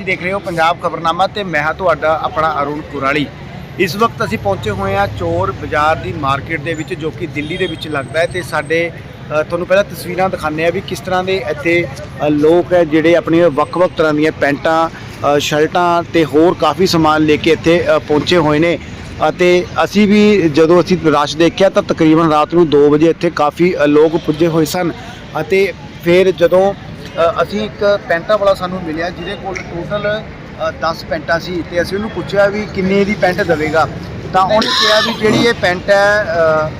ਤੁਸੀਂ ਦੇਖ ਰਹੇ ਹੋ ਪੰਜਾਬ ਖਬਰਨਾਮਾ ਤੇ ਮੈਂ ਹਾਂ ਤੁਹਾਡਾ ਆਪਣਾ ਅਰੁਣ ਕੁਰਾਲੀ। ਇਸ ਵਕਤ ਅਸੀਂ ਪਹੁੰਚੇ ਹੋਏ ਹਾਂ ਚੋਰ ਬਾਜ਼ਾਰ ਦੀ ਮਾਰਕੀਟ ਦੇ ਵਿੱਚ ਜੋ ਕਿ ਦਿੱਲੀ ਦੇ ਵਿੱਚ ਲੱਗਦਾ ਹੈ ਤੇ ਸਾਡੇ ਤੁਹਾਨੂੰ ਪਹਿਲਾਂ ਤਸਵੀਰਾਂ ਦਿਖਾਉਂਦੇ ਆ ਵੀ ਕਿਸ ਤਰ੍ਹਾਂ ਦੇ ਇੱਥੇ ਲੋਕ ਹੈ ਜਿਹੜੇ ਆਪਣੀਆਂ ਵੱਖ-ਵੱਖ ਤਰ੍ਹਾਂ ਦੀਆਂ ਪੈਂਟਾਂ ਸ਼ਰਟਾਂ ਤੇ ਹੋਰ ਕਾਫੀ ਸਮਾਨ ਲੈ ਕੇ ਇੱਥੇ ਪਹੁੰਚੇ ਹੋਏ ਨੇ। ਅਤੇ ਅਸੀਂ ਵੀ ਜਦੋਂ ਅਸੀਂ ਰਸ਼ ਦੇਖਿਆ ਤਾਂ ਤਕਰੀਬਨ ਰਾਤ ਨੂੰ 2 ਵਜੇ ਇੱਥੇ ਕਾਫੀ ਲੋਕ ਪੁੱਜੇ ਹੋਏ ਸਨ। ਅਤੇ ਫਿਰ ਜਦੋਂ ਅਸੀਂ ਇੱਕ ਪੈਂਟਾਂ ਵਾਲਾ ਸਾਨੂੰ ਮਿਲਿਆ ਜਿਹਦੇ ਕੋਲ ਟੋਟਲ 10 ਪੈਂਟਾਂ ਸੀ ਤੇ ਅਸੀਂ ਉਹਨੂੰ ਪੁੱਛਿਆ ਵੀ ਕਿੰਨੇ ਦੀ ਪੈਂਟ ਦੇਵੇਗਾ। ਤਾਂ ਉਹਨੇ ਕਿਹਾ ਵੀ ਜਿਹੜੀ ਇਹ ਪੈਂਟ ਹੈ ਅ,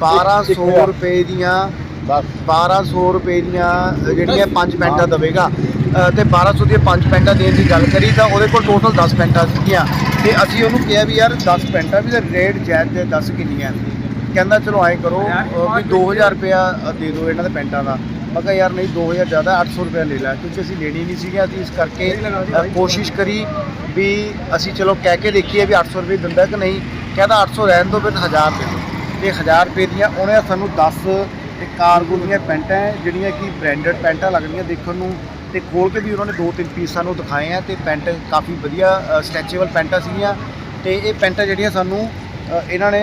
1200 ਰੁਪਏ ਦੀਆਂ 1200 ਰੁਪਏ ਦੀਆਂ ਜਿਹੜੀਆਂ ਪੰਜ ਪੈਂਟਾਂ ਦੇਵੇਗਾ। ਤੇ 1200 ਦੀਆਂ ਪੰਜ ਪੈਂਟਾਂ ਦੇਣ ਦੀ ਗੱਲ ਕਰੀ ਤਾਂ ਉਹਦੇ ਕੋਲ ਟੋਟਲ 10 ਪੈਂਟਾਂ ਸੀਗੀਆਂ। ਤੇ ਅਸੀਂ ਉਹਨੂੰ ਕਿਹਾ ਵੀ ਯਾਰ 10 ਪੈਂਟਾਂ ਵੀ ਦਾ ਰੇਟ ਜਾਇਜ਼ ਦੇ 10 ਕਿੰਨੀਆਂ। ਕਹਿੰਦਾ ਚਲੋ ਐਂ ਕਰੋ ਵੀ 2000 ਰੁਪਇਆ ਦੇ ਦਿਓ ਇਹਨਾਂ ਦੇ ਪੈਂਟਾਂ ਦਾ। ਮੈਂ ਕਿਹਾ ਯਾਰ ਨਹੀਂ 2000 ਜ਼ਿਆਦਾ 800 ਰੁਪਇਆ ਲੈ ਲੈ। ਕਿਉਂਕਿ ਅਸੀਂ ਲੈਣੀ ਨਹੀਂ ਸੀਗੀ ਅਸੀਂ ਇਸ ਕਰਕੇ ਅ, ਕੋਸ਼ਿਸ਼ ਕਰੀ ਵੀ ਅਸੀਂ ਚਲੋ ਕਹਿ ਕੇ ਦੇਖੀਏ ਵੀ 800 ਰੁਪਏ ਦਿੰਦਾ ਕਿ ਨਹੀਂ। ਕਹਿੰਦਾ 800 ਰਹਿਣ ਦਿਓ ਫਿਰ 1000 ਦੇ ਦਿਓ। ਤੇ 1000 ਰੁਪਏ ਦੀਆਂ ਉਹਨੇ ਸਾਨੂੰ 10 ਤੇ ਕਾਰਗੋ ਦੀਆਂ ਪੈਂਟਾਂ ਹੈ, ਜਿਹੜੀਆਂ ਕਿ ਬ੍ਰਾਂਡਡ ਪੈਂਟਾਂ ਲੱਗਦੀਆਂ ਦੇਖਣ ਨੂੰ। ਤੇ ਖੋਲ ਕੇ ਵੀ ਉਹਨਾਂ ਨੇ ਦੋ ਤਿੰਨ ਪੀਸ ਸਾਨੂੰ ਦਿਖਾਏ ਆ ਤੇ ਪੈਂਟ ਕਾਫੀ ਵਧੀਆ ਸਟ੍ਰੈਚੇਬਲ ਪੈਂਟਾਂ ਸੀਗੀਆਂ। ਤੇ ਇਹ ਪੈਂਟਾਂ ਜਿਹੜੀਆਂ ਸਾਨੂੰ ਅ, ਇਹਨਾਂ ਨੇ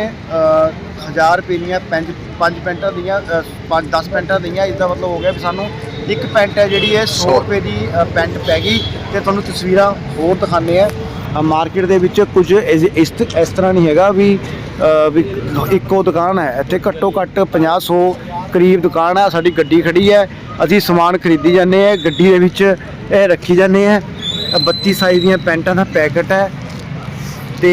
1000 ਰੁਪਏ ਦੀਆਂ ਪੰਜ ਪੰਜ ਪੈਂਟਾਂ ਦੀਆਂ ਅ, ਪੰਜ 10 ਪੈਂਟਾਂ ਦੀਆਂ ਇਸ ਦਾ ਮਤਲਬ ਹੋ ਗਿਆ ਵੀ ਸਾਨੂੰ ਇੱਕ ਪੈਂਟ ਹੈ ਜਿਹੜੀ ਹੈ 100 ਰੁਪਏ ਦੀ ਅ, ਪੈਂਟ ਪੈ ਗਈ ਤੇ ਤੁਹਾਨੂੰ ਤਸਵੀਰਾਂ ਹੋਰ ਦਿਖਾਉਂਦੇ ਆ ਮਾਰਕੀਟ ਦੇ ਵਿੱਚ ਕੁਝ ਇਸ ਇਸ ਇਸ ਤਰ੍ਹਾਂ ਨਹੀਂ ਹੈਗਾ ਵੀ ਅ, ਵੀ ਇੱਕੋ ਦੁਕਾਨ ਹੈ। ਇੱਥੇ ਘੱਟੋ ਘੱਟ 50 100 ਕਰੀਬ ਦੁਕਾਨ ਹੈ ਸਾਡੀ ਗੱਡੀ ਖੜੀ ਹੈ। ਅਸੀਂ ਸਮਾਨ ਖਰੀਦੀ ਜਾਂਦੇ ਆ ਗੱਡੀ ਦੇ ਵਿੱਚ ਇਹ ਰੱਖੀ ਜਾਂਦੇ ਆ 32 ਸਾਈਜ਼ ਦੀਆਂ ਪੈਂਟਾਂ ਦਾ ਪੈਕਟ ਹੈ ਤੇ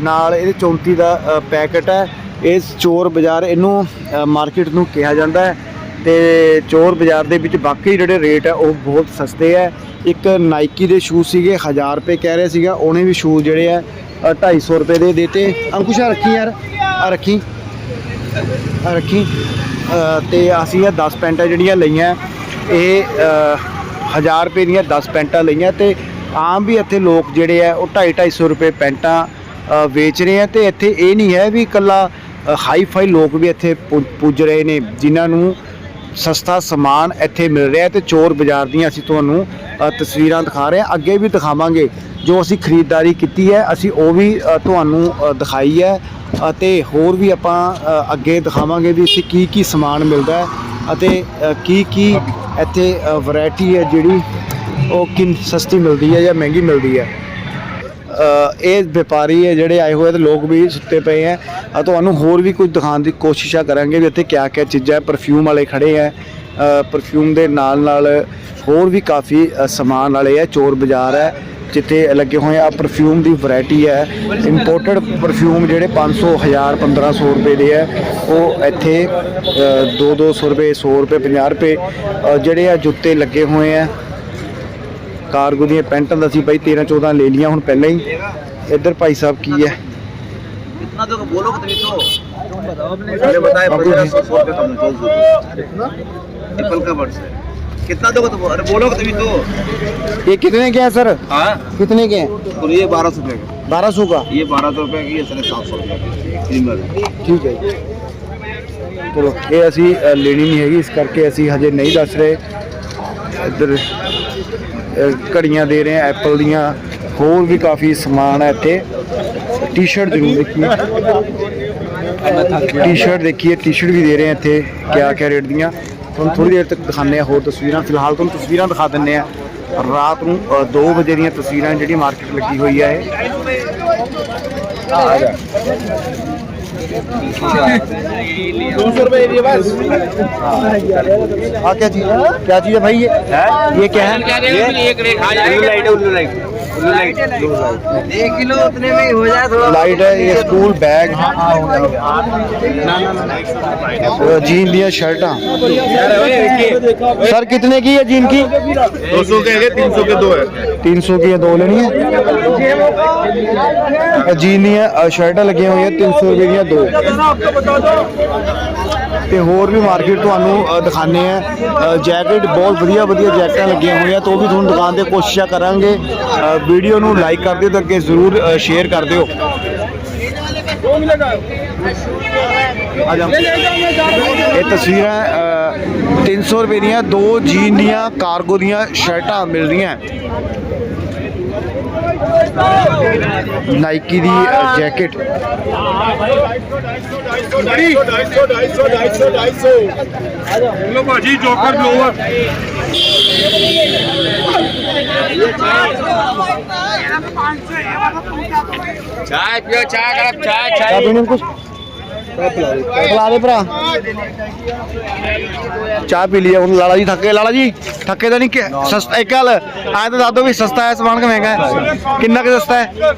ਨਾਲ ਇਹਦੇ 34 ਦਾ ਪੈਕਟ ਹੈ। ਇਸ ਚੋਰ ਬਾਜ਼ਾਰ ਇਹਨੂੰ ਮਾਰਕੀਟ ਨੂੰ ਕਿਹਾ ਜਾਂਦਾ ਹੈ ਤੇ ਚੋਰ ਬਾਜ਼ਾਰ ਦੇ ਵਿੱਚ ਬਾਕੀ ਜਿਹੜੇ ਰੇਟ ਹੈ ਉਹ ਬਹੁਤ ਸਸਤੇ ਹੈ। ਇੱਕ ਨਾਈਕੀ ਦੇ ਸ਼ੂਜ਼ ਸੀਗੇ 1000 ਰੁਪਏ ਕਹਿ ਰਿਹਾ ਸੀਗਾ ਉਹਨੇ ਵੀ ਸ਼ੂਜ਼ ਜਿਹੜੇ ਆ ਅ, 250 ਰੁਪਏ ਦੇ ਦਿੱਤੇ। ਆ ਰੱਖੀ ਯਾਰ ਆ ਰੱਖੀ ਆ ਰੱਖੀ ਅ, ਤੇ ਅਸੀਂ ਇਹ 10 ਪੈਂਟਾਂ ਜਿਹੜੀਆਂ ਲਈਆਂ ਇਹ ਅ, 1000 ਰੁਪਏ ਦੀਆਂ 10 ਪੈਂਟਾਂ ਲਈਆਂ ਤੇ ਆਮ ਵੀ ਇੱਥੇ ਲੋਕ ਜਿਹੜੇ ਆ ਉਹ 2.5 250 ਰੁਪਏ ਪੈਂਟਾਂ ਵੇਚ ਰਹੇ ਆ ਤੇ ਇੱਥੇ ਇਹ ਨਹੀਂ ਹੈ ਵੀ ਇਕੱਲਾ ਹਾਈ ਫਾਈ ਲੋਕ ਵੀ ਇੱਥੇ ਪੁੱਜ ਰਹੇ ਨੇ, ਜਿਨ੍ਹਾਂ ਨੂੰ ਸਸਤਾ ਸਮਾਨ ਇੱਥੇ ਮਿਲ ਰਿਹਾ ਹੈ ਤੇ ਚੋਰ ਬਾਜ਼ਾਰ ਦੀਆਂ ਅਸੀਂ ਤੁਹਾਨੂੰ ਤਸਵੀਰਾਂ ਦਿਖਾ ਰਹੇ ਹਾਂ। ਅੱਗੇ ਵੀ ਦਿਖਾਵਾਂਗੇ ਜੋ ਅਸੀਂ ਖਰੀਦਦਾਰੀ ਕੀਤੀ ਹੈ। ਅਸੀਂ ਉਹ ਵੀ ਤੁਹਾਨੂੰ ਦਿਖਾਈ ਹੈ। ਅਤੇ ਹੋਰ ਵੀ ਆਪਾਂ ਅੱਗੇ ਦਿਖਾਵਾਂਗੇ ਵੀ ਇੱਥੇ ਕੀ ਕੀ ਸਮਾਨ ਮਿਲਦਾ ਹੈ ਅਤੇ ਕੀ ਕੀ ਇੱਥੇ ਵੈਰਾਈਟੀ ਹੈ ਜਿਹੜੀ ਉਹ ਕਿੰਨ, ਸਸਤੀ ਮਿਲਦੀ ਹੈ ਜਾਂ ਮਹਿੰਗੀ ਮਿਲਦੀ ਹੈ। ਇਹ ਵਪਾਰੀ ਹੈ ਜਿਹੜੇ ਆਏ ਹੋਏ ਤੇ ਲੋਕ ਵੀ ਸੁੱਤੇ ਪਏ ਹੈ ਆ ਤੁਹਾਨੂੰ ਹੋਰ ਵੀ ਕੁਝ ਦਿਖਾਉਣ ਦੀ ਕੋਸ਼ਿਸ਼ਾਂ ਕਰਾਂਗੇ ਵੀ ਇੱਥੇ ਕਿਆ ਕਿਆ ਚੀਜ਼ਾਂ ਪਰਫਿਊਮ ਵਾਲੇ ਖੜੇ ਹੈ ਪਰਫਿਊਮ ਦੇ ਨਾਲ ਨਾਲ ਹੋਰ ਵੀ ਕਾਫੀ ਸਮਾਨ ਵਾਲੇ ਹੈ ਚੋਰ ਬਾਜ਼ਾਰ ਹੈ ਜਿੱਥੇ ਲੱਗੇ ਹੋਏ ਆ। ਪਰਫਿਊਮ ਦੀ ਵੈਰਾਈਟੀ ਹੈ ਇੰਪੋਰਟਡ ਪਰਫਿਊਮ ਜਿਹੜੇ 500 1000 1500 ਰੁਪਏ ਦੇ ਹੈ ਉਹ ਇੱਥੇ 2 200 ਰੁਪਏ 100 ਰੁਪਏ 50 ਰੁਪਏ ਜਿਹੜੇ ਆ ਜੁੱਤੇ ਲੱਗੇ ਹੋਏ ਆ। ਕਾਰਗੋ ਦੀਆਂ ਪੈਂਟਾਂ ਦਾ ਸੀ ਬਾਈ 13 14 ਲੈ ਲੀਆਂ ਹੁਣ ਪਹਿਲਾਂ ਹੀ ਇੱਧਰ ਭਾਈ ਸਾਹਿਬ ਕੀ ਹੈ कितना दोगे बोलो तभी तो मैंने बताया पंद्रह सौ सौ रुपये कम दो दो एप्पल का बर्ड्स है कितना दोगे तो अरे बोलो तभी तो ये कितने के हैं सर हाँ कितने के हैं तो ये बारह सौ रुपये का बारह सौ का ये बारह सौ रुपये की ये साढ़े सात सौ रुपये की क्रीमर है ਠੀਕ ਹੈ ਜੀ ਚਲੋ ਇਹ ਅਸੀਂ ਅ, ਲੈਣੀ ਨਹੀਂ ਹੈਗੀ ਇਸ ਕਰਕੇ ਅਸੀਂ ਹਜੇ ਨਹੀਂ ਦੱਸ ਰਹੇ ਇੱਧਰ ਘੜੀਆਂ ਦੇ ਰਹੇ ਆ, ਐਪਲ ਦੀਆਂ। ਹੋਰ ਵੀ ਕਾਫੀ ਸਮਾਨ ਹੈ ਇੱਥੇ। ਟੀ-ਸ਼ਰਟ ਜ਼ਰੂਰ ਦੇਖੀਏ। ਟੀ-ਸ਼ਰਟ ਦੇਖੀਏ ਟੀ-ਸ਼ਰਟ ਵੀ ਦੇ ਰਹੇ ਆ ਇੱਥੇ ਕਿਆ ਕਿਆ ਰੇਟ ਦੀਆਂ। ਤੁਹਾਨੂੰ ਥੋੜੀ ਦੇਰ ਤੱਕ ਦਿਖਾਉਂਦੇ ਆ ਹੋਰ ਤਸਵੀਰਾਂ। ਫਿਲਹਾਲ ਤੁਹਾਨੂੰ ਤਸਵੀਰਾਂ ਦਿਖਾ ਦਿੰਨੇ ਆ। ਰਾਤ ਨੂੰ 2 ਵਜੇ ਦੀਆਂ ਤਸਵੀਰਾਂ ਜਿਹੜੀ ਮਾਰਕੀਟ ਲੱਗੀ ਹੋਈ ਹੈ ਇਹ। दो सौ रुपए रुपये बस हाँ क्या चीज़ है? क्या चीज़ है भाई ये? ये क्या है? ये? लाइट है एक किलो उतने में हो जाए थोड़ा लाइट है ये स्कूल बैग। हाँ, हाँ, तो जीन दिया शर्ट हाँ। सर कितने की है जीन की? दो सौ के तीन सौ के दो है। तीन सौ की है दो लेनी है? ਜੀਨ ਦੀਆਂ ਸ਼ਰਟਾਂ ਲੱਗੀਆਂ ਹੋਈਆਂ 300 ਰੁਪਏ ਦੀਆਂ ਦੋ। ਤੇ ਹੋਰ ਵੀ ਮਾਰਕੀਟ ਤੁਹਾਨੂੰ ਅ, ਦਿਖਾਣੇ ਆ ਜੈਕਟ ਬਹੁਤ ਵਧੀਆ ਵਧੀਆ ਜੈਕਟਾਂ ਲੱਗੀਆਂ ਹੋਈਆਂ ਤਾਂ ਉਹ ਵੀ ਤੁਹਾਨੂੰ ਦੁਕਾਨ ਤੇ ਕੋਸ਼ਿਸ਼ਾਂ ਕਰਾਂਗੇ। ਵੀਡੀਓ ਨੂੰ ਲਾਈਕ ਕਰ ਦਿਓ ਤੇ ਅੱਗੇ ਜ਼ਰੂਰ ਸ਼ੇਅਰ ਕਰ ਦਿਓ। ਇਹ ਤਸਵੀਰਾਂ ਅ, 300 ਰੁਪਏ ਦੀਆਂ ਦੋ ਜੀਨ ਦੀਆਂ ਕਾਰਗੋ ਦੀਆਂ ਸ਼ਰਟਾਂ ਮਿਲ ਰਹੀਆਂ ਨਾਈਕੀ ਦੀ ਅ, ਜੈਕਟ लो भाजी जोकर लोअर चाय पियो चाय गरम चाय ਚਾਹ ਪੀਣੀ ਪਲਾ ਭਰਾ। ਚਾਹ ਪੀ ਲਈ ਹੁਣ ਲਾਲਾ ਜੀ ਠੱਕੇ ਲਾਲਾ ਜੀ ਠੱਕੇ ਤਾਂ ਨਹੀਂ ਇੱਕ ਗੱਲ ਆਏ ਤਾਂ ਦੱਸੋ ਵੀ ਸਸਤਾ ਹੈ ਸਮਾਨ ਕਿਵੇਂ ਹੈ ਕਿੰਨਾ ਕਿ ਸਸਤਾ ਹੈ?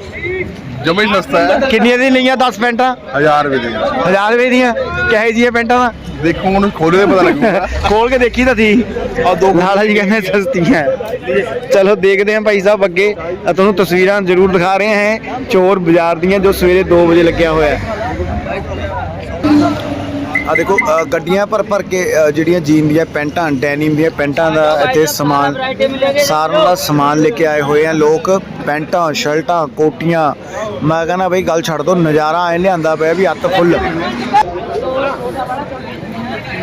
ਜਮਾ ਹੀ ਸਸਤਾ ਹੈ। ਕਿੰਨੀਆਂ ਦੀ ਲਈਆਂ 10 ਪੈਂਟਾਂ? 1000 ਰੁਪਏ ਦੀਆਂ। 1000 ਰੁਪਏ ਦੀਆਂ। ਕਹੇ ਜੀ ਇਹ ਪੈਂਟਾਂ ਦਾ? ਦੇਖੋ ਹੁਣ ਖੋਲੇ ਦੇ ਪਤਾ ਲੱਗੂਗਾ। ਖੋਲ ਕੇ ਦੇਖੀ ਤਾਂ ਸੀ। ਆ ਦੋ ਨਾਲਾ ਜੀ ਕਹਿੰਦੇ ਸਸਤੀਆਂ ਚਲੋ ਦੇਖਦੇ ਹਾਂ ਭਾਈ ਸਾਹਿਬ ਅੱਗੇ। ਤੁਹਾਨੂੰ ਤਸਵੀਰਾਂ ਜ਼ਰੂਰ ਦਿਖਾ ਰਹੇ ਹਾਂ। ਚੋਰ ਬਾਜ਼ਾਰ ਦੀਆਂ ਜੋ ਸਵੇਰੇ 2 ਵਜੇ ਲੱਗਿਆ ਹੋਇਆ ਆ ਦੇਖੋ ਅ, ਗੱਡੀਆਂ ਭਰ ਭਰ ਕੇ ਅ, ਜਿਹੜੀਆਂ ਜੀਨ ਦੀਆਂ ਪੈਂਟਾਂ ਡੈਨਿਮ ਦੀਆਂ ਪੈਂਟਾਂ ਦਾ ਇੱਥੇ ਸਮਾਨ ਸਾਰਨ ਦਾ ਸਮਾਨ ਲੈ ਕੇ ਆਏ ਹੋਏ ਆ ਲੋਕ ਪੈਂਟਾਂ ਸ਼ਰਟਾਂ ਕੋਟੀਆਂ। ਮੈਂ ਕਹਿੰਦਾ ਬਈ ਗੱਲ ਛੱਡ ਦੋ ਨਜ਼ਾਰਾ ਐ ਲਿਆਂਦਾ ਪਿਆ ਵੀ ਅੱਤ ਫੁੱਲ।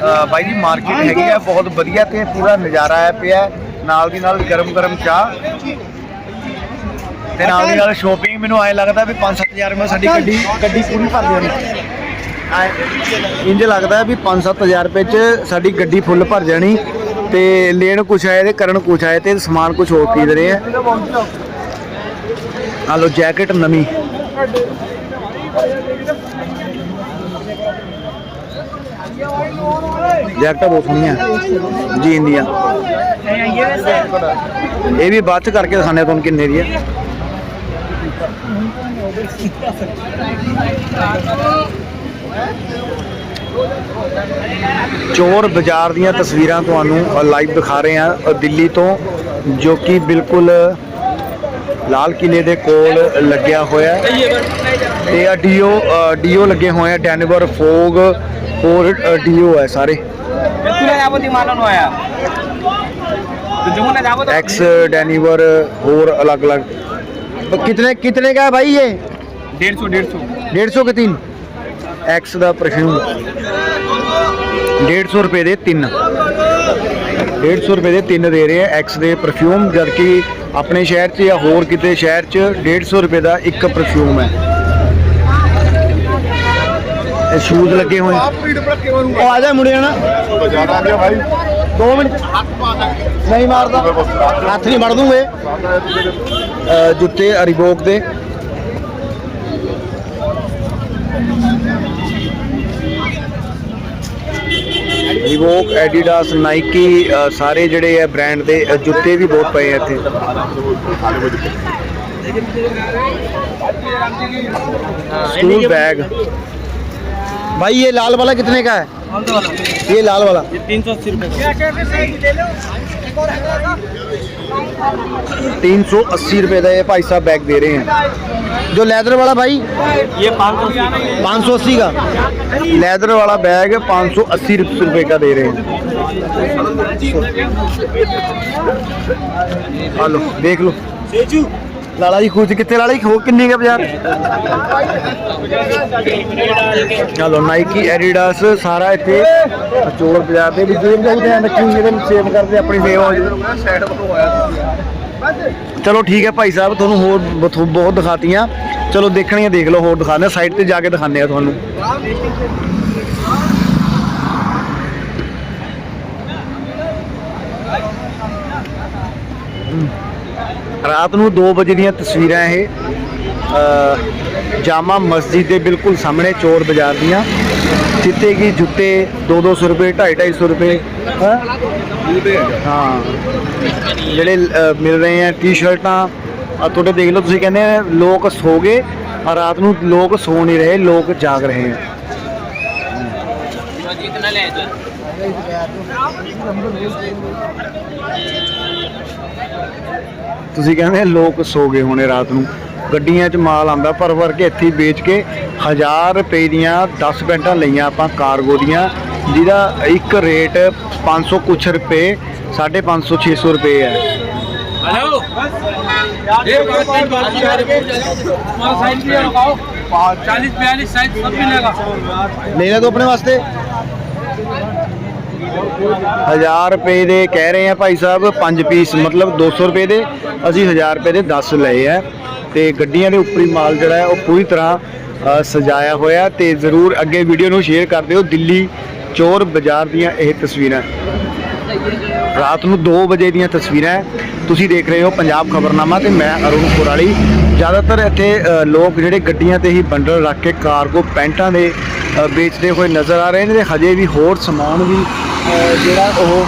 ਅ, ਬਾਈ ਜੀ ਮਾਰਕੀਟ ਹੈਗੀ ਆ ਬਹੁਤ ਵਧੀਆ ਤੇ ਪੂਰਾ ਨਜ਼ਾਰਾ ਆਇਆ ਪਿਆ। ਨਾਲ ਦੀ ਨਾਲ ਗਰਮ ਗਰਮ ਚਾਹ। ਤੇ ਨਾਲ ਦੀ ਨਾਲ ਸ਼ੋਪਿੰਗ ਮੈਨੂੰ ਐ ਲੱਗਦਾ ਵੀ 5-7000 ਰੁਪਏ ਸਾਡੀ ਗੱਡੀ ਗੱਡੀ ਪੂਰੀ ਭਰ ਐਂ ਇੰਜ ਲੱਗਦਾ ਵੀ 5-7000 ਰੁਪਏ ਚ ਸਾਡੀ ਗੱਡੀ ਫੁੱਲ ਭਰ ਜਾਣੀ ਤੇ ਲੈਣ ਕੁਛ ਆਏ ਤੇ ਕਰਨ ਕੁਛ ਆਏ ਤੇ ਸਮਾਨ ਕੁਛ ਹੋਰ ਖਰੀਦ ਰਹੇ ਆ। ਆ ਲੋ ਜੈਕਟ ਨਵੀਂ। ਜੈਕਟਾਂ ਬਹੁਤ ਸੋਹਣੀਆਂ। ਜੀਨ ਦੀਆਂ ਇਹ ਵੀ ਬਾਅਦ ਚ ਕਰਕੇ ਦਿਖਾਣੇ ਤੁਹਾਨੂੰ ਕਿੰਨੇ ਦੀ ਹੈ ਚੋਰ ਬਾਜ਼ਾਰ ਦੀਆਂ ਤਸਵੀਰਾਂ ਤੁਹਾਨੂੰ ਲਾਈਵ ਦਿਖਾ ਰਹੇ ਹਾਂ ਦਿੱਲੀ ਤੋਂ ਜੋ ਕਿ ਬਿਲਕੁਲ ਲਾਲ ਕਿਲੇ ਦੇ ਕੋਲ ਲੱਗਿਆ ਹੋਇਆ ਹੈ ਤੇ ਆ ਡੀਓ ਅ, ਡੀਓ ਲੱਗੇ ਹੋਏ ਆ ਡੈਨਵਰ ਫੋਗ ਹੋਰ ਅ, ਡੀਓ ਹੈ ਸਾਰੇ एक्स डैनिवर और अलग अलग कितने कितने का है भाई ये डेढ़ सौ डेढ़ सौ डेढ़ सौ के तीन ਐਕਸ ਦਾ ਪਰਫਿਊਮ 150 ਰੁਪਏ ਦੇ ਤਿੰਨ। 150 ਰੁਪਏ ਦੇ ਤਿੰਨ ਦੇ ਰਹੇ ਆ ਐਕਸ ਦੇ ਪਰਫਿਊਮ ਜਦਕਿ ਆਪਣੇ ਸ਼ਹਿਰ 'ਚ ਜਾਂ ਹੋਰ ਕਿਤੇ ਸ਼ਹਿਰ 'ਚ 150 ਰੁਪਏ ਦਾ ਇੱਕ ਪਰਫਿਊਮ ਹੈ। ਇਹ ਸ਼ੂਜ਼ ਲੱਗੇ ਹੋਏ। ਉਹ ਆ ਜਾ ਮੁੜਿਆ ਨਾ ਬਾਜ਼ਾਰ ਗਿਆ ਭਾਈ 2 ਮਿੰਟ। ਨਹੀਂ ਮਾਰਦਾ। ਹੱਥ ਨਹੀਂ ਮੜ ਦੂੰਗੇ। ਜੁੱਤੇ ਅਰੀਬੋਕ ਦੇ। ਰੀਬੋਕ ਐਡੀਡਾਸ ਨਾਈਕੀ ਅ, ਸਾਰੇ ਜਿਹੜੇ ਆ ਬ੍ਰਾਂਡ ਦੇ ਅ, ਜੁੱਤੇ ਵੀ ਬਹੁਤ ਪਏ ਆ ਇੱਥੇ स्कूल बैग भाई ये लाल वाला कितने का है ये लाल वाला तीन सौ अस्सी रुपये तीन सौ अस्सी रुपए का ये भाई साहब बैग दे रहे हैं जो लेदर वाला भाई? ये पाँच सौ अस्सी का। लेदर वाला बैग पाँच सौ अस्सी रुपये का दे रहे हैं। हेलो देख लो। लाला जी खुश कितने लाला जी हो कि बाज़ार? चलो नाइकी एडिडास सारा इतने चोर बाज़ार के भी जेब जाए ध्यान रखी सेव करते अपनी सेवा ਚਲੋ ਠੀਕ ਹੈ ਭਾਈ ਸਾਹਿਬ, ਤੁਹਾਨੂੰ ਹੋਰ ਬਹੁਤ- ਦਿਖਾਤੀਆਂ। ਚਲੋ ਦੇਖਣੀਆਂ ਦੇਖ ਲਓ, ਹੋਰ ਦਿਖਾਣੇ ਸਾਈਡ ਤੇ ਜਾ ਕੇ ਦਿਖਾਣੇ ਆ ਤੁਹਾਨੂੰ। ਰਾਤ ਨੂੰ 2 ਵਜੇ ਦੀਆਂ ਤਸਵੀਰਾਂ ਇਹ। ਜਾਮਾ ਮਸਜਿਦ ਦੇ ਬਿਲਕੁਲ ਸਾਹਮਣੇ ਚੋਰ ਬਾਜ਼ਾਰ ਦੀਆਂ, ਜਿੱਥੇ ਕਿ ਜੁੱਤੇ 2-200 ਰੁਪਏ 250 ਰੁਪਏ, ਹਾਂ? ਜਿਹੜੇ ਮਿਲ ਰਹੇ ਆ ਟੀ-ਸ਼ਰਟਾਂ, ਆ ਤੁਹਾਡੇ ਦੇਖ ਲਓ, ਤੁਸੀਂ ਕਹਿੰਦੇ ਲੋਕ ਸੋ ਗਏ, ਆ ਰਾਤ ਨੂੰ ਲੋਕ ਸੋ ਨਹੀਂ ਰਹੇ, ਲੋਕ ਜਾਗ ਰਹੇ ਆ। ਤੁਸੀਂ ਕਹਿੰਦੇ ਲੋਕ ਸੋ ਗਏ ਹੋਣੇ ਰਾਤ ਨੂੰ। ਗੱਡੀਆਂ 'ਚ ਮਾਲ ਆਂਦਾ ਭਰ ਭਰ ਕੇ ਇੱਥੇ ਹੀ ਵੇਚ ਕੇ 1000 ਰੁਪਏ ਦੀਆਂ 10 ਪੈਂਟਾਂ ਲਈਆਂ ਆਪਾਂ ਕਾਰਗੋ ਦੀਆਂ ਜਿਹਦਾ ਇੱਕ ਰੇਟ 500 ਕੁਛ ਰੁਪਏ 550 600 ਰੁਪਏ ਹੈ हेलो साइज भी लगाओ चालीस बयालीस साइज सब मिलेगा ਲੈਣਾ तो अपने वास्ते 1000 ਰੁਪਏ ਦੇ ਕਹਿ ਰਹੇ ਆ ਭਾਈ ਸਾਹਿਬ 5 ਪੀਸ ਮਤਲਬ 200 ਰੁਪਏ ਦੇ, ਅਸੀਂ 1000 ਰੁਪਏ ਦੇ 10 ਲਏ ਆ। ਤੇ ਗੱਡੀਆਂ ਦੇ ਉੱਪਰੀ ਮਾਲ ਜਿਹੜਾ ਹੈ, ਉਹ ਪੂਰੀ ਤਰ੍ਹਾਂ ਸਜਾਇਆ ਹੋਇਆ ਤੇ ਜ਼ਰੂਰ ਅੱਗੇ ਵੀਡੀਓ ਨੂੰ ਸ਼ੇਅਰ ਕਰ ਦਿਓ, ਦਿੱਲੀ ਚੋਰ ਬਾਜ਼ਾਰ ਦੀਆਂ ਇਹ ਤਸਵੀਰਾਂ। ਰਾਤ ਨੂੰ 2 ਵਜੇ ਦੀਆਂ ਤਸਵੀਰਾਂ ਤੁਸੀਂ ਦੇਖ ਰਹੇ ਹੋ ਪੰਜਾਬ ਖਬਰਨਾਮਾ ਤੇ ਮੈਂ ਅਰੁਣ ਕੁਰਾਲੀ। ਜ਼ਿਆਦਾਤਰ ਇੱਥੇ ਲੋਕ ਜਿਹੜੇ ਗੱਡੀਆਂ ਤੇ ਹੀ ਬੰਡਲ ਰੱਖ ਕੇ ਕਾਰਗੋ ਪੈਂਟਾਂ ਦੇ ਵੇਚਦੇ ਹੋਏ ਨਜ਼ਰ ਆ ਰਹੇ ਨੇ ਤੇ ਹਜੇ ਵੀ ਹੋਰ ਸਮਾਨ ਵੀ ਜਿਹੜਾ ਉਹ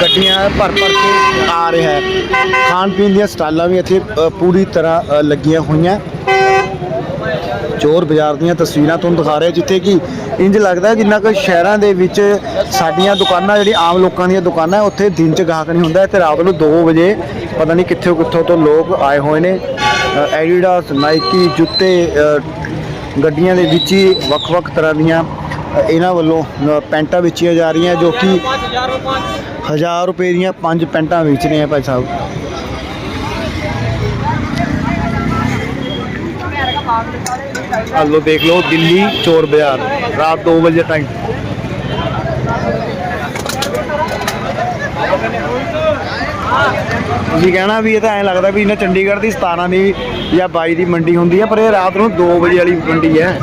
ਗੱਡੀਆਂ ਭਰ ਭਰ ਕੇ ਆ ਰਿਹਾ ਹੈ। ਖਾਣ ਪੀਣ ਦੀਆਂ ਸਟਾਲਾਂ ਵੀ ਇੱਥੇ ਪੂਰੀ ਤਰ੍ਹਾਂ ਲੱਗੀਆਂ ਹੋਈਆਂ। ਚੋਰ ਬਾਜ਼ਾਰ ਦੀਆਂ ਤਸਵੀਰਾਂ ਤੁਹਾਨੂੰ ਦਿਖਾ ਰਿਹਾ, ਜਿੱਥੇ ਕਿ ਇੰਜ ਲੱਗਦਾ ਜਿੰਨਾ ਕਿ ਸ਼ਹਿਰਾਂ ਦੇ ਵਿੱਚ ਸਾਡੀਆਂ ਦੁਕਾਨਾਂ, ਜਿਹੜੀ ਆਮ ਲੋਕਾਂ ਦੀਆਂ ਦੁਕਾਨਾਂ ਉੱਥੇ ਦਿਨ ਚ ਗਾਹਕ ਨਹੀਂ ਹੁੰਦਾ। ਤੇ ਰਾਤ ਨੂੰ 2 ਵਜੇ ਪਤਾ ਨਹੀਂ ਕਿੱਥੋਂ ਕਿੱਥੋਂ ਤੋਂ ਲੋਕ ਆਏ ਹੋਏ ਨੇ। ਐਡੀਡਾਸ, ਨਾਈਕੀ, ਜੁੱਤੇ ਗੱਡੀਆਂ ਦੇ ਵਿੱਚ ਹੀ ਵੱਖ-ਵੱਖ ਤਰ੍ਹਾਂ ਦੀਆਂ ਇਹਨਾਂ ਵੱਲੋਂ ਪੈਂਟਾਂ ਵੇਚੀਆਂ ਜਾ ਰਹੀਆਂ ਜੋ ਕਿ 1000 ਰੁਪਏ ਦੀਆਂ ਪੰਜ ਪੈਂਟਾਂ ਵੇਚ ਰਹੇ ਆ ਭਾਈ ਸਾਹਿਬ। ਹਲੋ ਦੇਖ ਲਓ ਦਿੱਲੀ ਚੋਰ ਬਾਜ਼ਾਰ ਰਾਤ 2 ਵਜੇ ਟਾਈਮ ਤੁਸੀਂ ਕਹਿਣਾ ਵੀ ਇਹ ਤਾਂ ਐਂ ਲੱਗਦਾ ਵੀ ਇਹਨਾਂ ਚੰਡੀਗੜ੍ਹ ਦੀ 17 ਦੀ ਜਾਂ 22 ਦੀ ਮੰਡੀ ਹੁੰਦੀ ਹੈ ਪਰ ਇਹ ਰਾਤ ਨੂੰ 2 ਵਜੇ ਵਾਲੀ ਮੰਡੀ ਹੈ।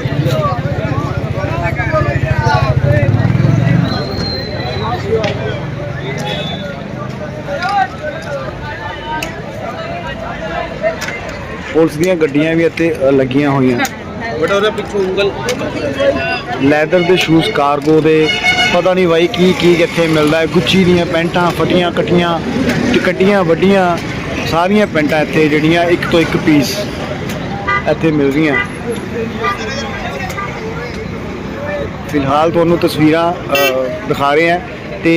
ਪੁਲਿਸ ਦੀਆਂ ਗੱਡੀਆਂ ਵੀ ਇੱਥੇ ਲੱਗੀਆਂ ਹੋਈਆਂ। ਬਟ ਉਹਦਾ ਪਿੱਛੋਂ ਉਂਗਲ। ਲੈਦਰ ਦੇ ਸ਼ੂਜ਼ ਕਾਰਗੋ ਦੇ ਪਤਾ ਨਹੀਂ ਬਾਈ ਕੀ ਕੀ ਕਿੱਥੇ ਮਿਲਦਾ ਹੈ। ਗੁੱਚੀ ਦੀਆਂ ਪੈਂਟਾਂ ਫਟੀਆਂ ਕਟੀਆਂ ਟਿਕਟੀਆਂ ਵੱਡੀਆਂ ਸਾਰੀਆਂ ਪੈਂਟਾਂ ਇੱਥੇ ਜਿਹੜੀਆਂ ਇੱਕ ਤੋਂ ਇੱਕ ਪੀਸ ਇੱਥੇ ਮਿਲ ਰਹੀਆਂ ਫਿਲਹਾਲ ਤੁਹਾਨੂੰ ਤਸਵੀਰਾਂ ਦਿਖਾ ਰਹੇ ਹਾਂ ਤੇ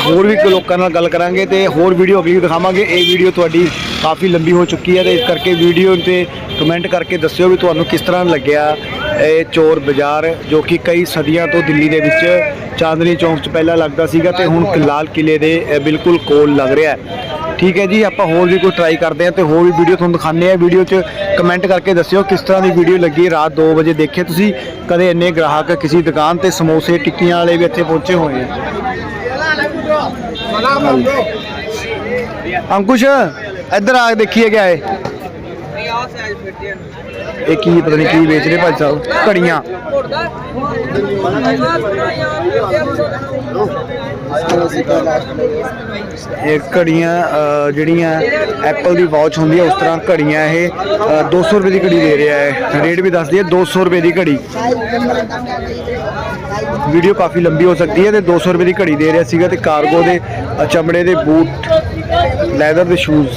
ਹੋਰ ਵੀ ਕੋਈ ਲੋਕਾਂ ਨਾਲ ਗੱਲ ਕਰਾਂਗੇ ਤੇ ਹੋਰ ਵੀਡੀਓ ਅਗਲੀ ਦਿਖਾਵਾਂਗੇ। ਇਹ ਵੀਡੀਓ ਤੁਹਾਡੀ ਕਾਫੀ ਲੰਬੀ ਹੋ ਚੁੱਕੀ ਹੈ ਤੇ ਇਸ ਕਰਕੇ ਵੀਡੀਓ ਤੇ ਕਮੈਂਟ ਕਰਕੇ ਦੱਸਿਓ ਵੀ ਤੁਹਾਨੂੰ ਕਿਸ ਤਰ੍ਹਾਂ ਲੱਗਿਆ ਇਹ ਚੋਰ ਬਾਜ਼ਾਰ ਜੋ ਕਿ ਕਈ ਸਦੀਆਂ ਤੋਂ ਦਿੱਲੀ ਦੇ ਵਿੱਚ ਚਾਂਦਨੀ ਚੌਂਕ 'ਚ ਪਹਿਲਾਂ ਲੱਗਦਾ ਸੀਗਾ ਤੇ ਹੁਣ ਲਾਲ ਕਿਲੇ ਦੇ ਬਿਲਕੁਲ ਕੋਲ ਲੱਗ ਰਿਹਾ ਹੈ। ਠੀਕ ਹੈ ਜੀ ਆਪਾਂ ਹੋਰ ਵੀ ਕੋਈ ਟਰਾਈ ਕਰਦੇ ਹਾਂ ਤੇ ਹੋਰ ਵੀ ਵੀਡੀਓ ਤੁਹਾਨੂੰ ਦਿਖਾਉਂਦੇ ਆ ਵੀਡੀਓ 'ਚ ਕਮੈਂਟ ਕਰਕੇ ਦੱਸਿਓ ਕਿਸ ਤਰ੍ਹਾਂ ਦੀ ਵੀਡੀਓ ਲੱਗੀ ਰਾਤ 2 ਵਜੇ ਦੇਖੇ ਤੁਸੀਂ? ਕਦੇ ਇੰਨੇ ਗ੍ਰਾਹਕ ਕਿਸੇ ਦੁਕਾਨ ਤੇ ਸਮੋਸੇ ਟਿੱਕੀਆਂ ਵਾਲੇ ਵੀ ਇੱਥੇ ਪਹੁੰਚੇ ਹੋਏ ਆ ਅੰਕੁਸ਼ ਇੱਧਰ ਆ ਕੇ ਦੇਖੀਏ ਕਿਆ ਹੈ। ਇਹ ਕੀ ਪਤਾ ਨਹੀਂ ਕੀ ਵੇਚ ਰਹੇ ਭਾਈ ਸਾਹਿਬ ਘੜੀਆਂ। ਇਹ ਘੜੀਆਂ ਜਿਹੜੀਆਂ ਐਪਲ ਦੀ ਵਾਚ ਹੁੰਦੀ ਹੈ ਉਸ ਤਰ੍ਹਾਂ ਘੜੀਆਂ ਇਹ ਅ, 200 ਰੁਪਏ ਦੀ ਘੜੀ ਦੇ ਰਿਹਾ ਹੈ। ਰੇਟ ਵੀ ਦੱਸਦੀ ਹੈ 200 ਰੁਪਏ ਦੀ ਘੜੀ। ਵੀਡੀਓ ਕਾਫੀ ਲੰਬੀ ਹੋ ਸਕਦੀ ਹੈ ਤੇ 200 ਰੁਪਏ ਦੀ ਘੜੀ ਦੇ ਰਿਹਾ ਸੀਗਾ ਤੇ ਕਾਰਗੋ ਦੇ ਚਮੜੇ ਦੇ ਬੂਟ ਲੈਦਰ ਦੇ ਸ਼ੂਜ਼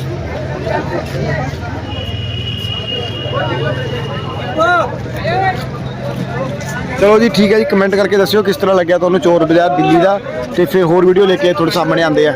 ਚਲੋ ਜੀ, ਠੀਕ ਹੈ ਜੀ। ਕਮੈਂਟ ਕਰਕੇ ਦੱਸਿਓ ਕਿਸ ਤਰ੍ਹਾਂ ਲੱਗਿਆ ਤੁਹਾਨੂੰ ਚੋਰ ਬਾਜ਼ਾਰ ਦਿੱਲੀ ਦਾ ਤੇ ਫਿਰ ਹੋਰ ਵੀਡੀਓ ਲੈ ਕੇ ਤੁਹਾਡੇ ਸਾਹਮਣੇ ਆਉਂਦੇ ਆ।